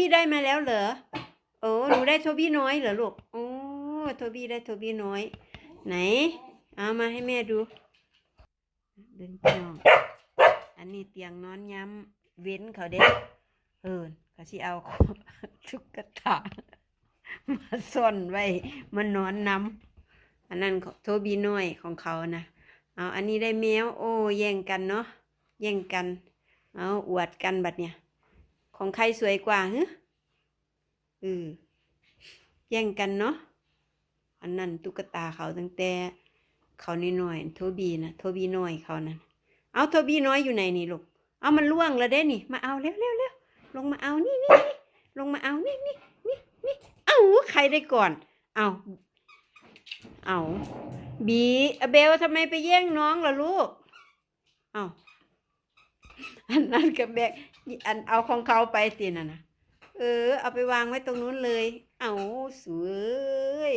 พี่ได้มาแล้วเหรอโอ้หนูได้โทบี้น้อยเหรอลูกโอ้โทบี้ได้โทบี้น้อย ไหน เอามาให้แม่ดูเดินพี่น้องอันนี้เตียงนอนย้ำเว้นเขาเด็กเออเขาสิเอาตุ๊กตามาซ่อนไว้มันนอนน้ำอันนั้นโทบี้น้อยของเขานะเอาอันนี้ได้แมวโอ้แย่งกันเนาะแย่งกัน เอาอวดกันบัดเนี่ย ของใครสวยกว่าฮึเออแย่งกันเนาะ อันนั้นตุ๊กตาเขาตั้งแต่เขาน้อยๆโทบีนะโทบีน้อยเขานั่นเอาโทบีน้อยอยู่ไหนนี่ลูก เอามันล่วงแล้วเด้นี่ มาเอาเร็วเร็วเร็วลงมาเอานี่นี่ลงมาเอานี่นี่นี่นี่เอาใครได้ก่อน เอาเอาบีอเบลทำไมไปแย่งน้องล่ะลูก เอา อันนั้นกับแบกอันเอาของเขาไปตีน่ะนะเออ เอาไปวางไว้ตรงนู้นเลย เอาสวย